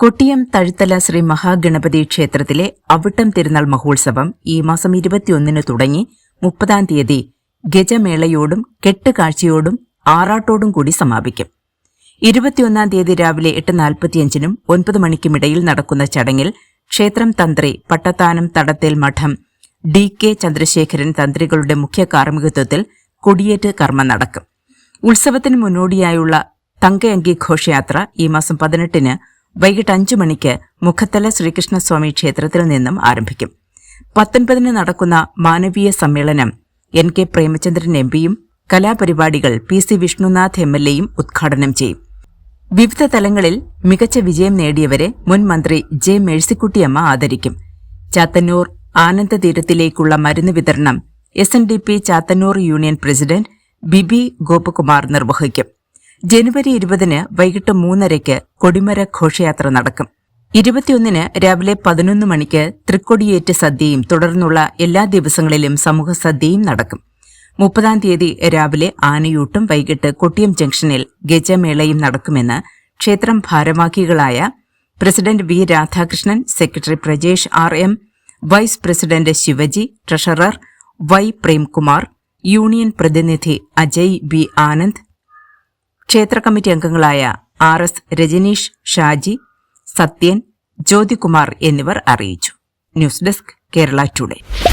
കൊട്ടിയം തഴുത്തല ശ്രീ മഹാഗണപതി ക്ഷേത്രത്തിലെ അവിട്ടം തിരുനാൾ മഹോത്സവം ഈ മാസം ഇരുപത്തിയൊന്നിന് തുടങ്ങി മുപ്പതാം തീയതി ഗജമേളയോടും കെട്ടുകാഴ്ചയോടും ആറാട്ടോടും കൂടി സമാപിക്കും. ഇരുപത്തിയൊന്നാം തീയതി രാവിലെ എട്ട് നാൽപ്പത്തിയഞ്ചിനും ഒൻപത് മണിക്കുമിടയിൽ നടക്കുന്ന ചടങ്ങിൽ ക്ഷേത്രം തന്ത്രി പട്ടത്താനം തടത്തേൽ മഠം ഡി കെ ചന്ദ്രശേഖരൻ തന്ത്രികളുടെ മുഖ്യ കാർമ്മികത്വത്തിൽ കൊടിയേറ്റ് കർമ്മം നടക്കും. ഉത്സവത്തിന് മുന്നോടിയായുള്ള തങ്കയങ്കി ഘോഷയാത്ര ഈ മാസം പതിനെട്ടിന് വൈകിട്ട് അഞ്ചു മണിക്ക് മുഖത്തല ശ്രീകൃഷ്ണസ്വാമി ക്ഷേത്രത്തിൽ നിന്നും ആരംഭിക്കും. പത്തൊൻപതിന് നടക്കുന്ന മാനവീയ സമ്മേളനം എൻ കെ പ്രേമചന്ദ്രൻ എം പിയും കലാപരിപാടികൾ P C Vishnunath M L എയും ഉദ്ഘാടനം ചെയ്യും. വിവിധ തലങ്ങളിൽ മികച്ച വിജയം നേടിയവരെ മുൻ മന്ത്രി ജെ മേഴ്സിക്കുട്ടിയമ്മ ആദരിക്കും. ചാത്തന്നൂർ ആനന്ദതീരത്തിലേക്കുള്ള മരുന്ന് വിതരണം S N D P Chathannoor union president B B Gopakumar നിർവഹിക്കും. ജനുവരി ഇരുപതിന് വൈകിട്ട് മൂന്നരയ്ക്ക് കൊടിമര ഘോഷയാത്ര നടക്കും. ഇരുപത്തിയൊന്നിന് രാവിലെ പതിനൊന്ന് മണിക്ക് തൃക്കൊടിയേറ്റ് സദ്യയും തുടർന്നുള്ള എല്ലാ ദിവസങ്ങളിലും സമൂഹ സദ്യയും നടക്കും. മുപ്പതാം തീയതി രാവിലെ ആനയൂട്ടും വൈകിട്ട് കൊട്ടിയം ജംഗ്ഷനിൽ ഗജമേളയും നടക്കുമെന്ന് ക്ഷേത്രം ഭാരവാഹികളായ president V Radhakrishnan secretary Prajesh R M vice president Shivaji treasurer Y Premkumar union പ്രതിനിധി അജയ് ബി ആനന്ദ് ക്ഷേത്ര കമ്മിറ്റി അംഗങ്ങളായ ആർ എസ് രജനീഷ് ഷാജി സത്യൻ ജ്യോതികുമാർ എന്നിവർ അറിയിച്ചു. News desk Kerala today.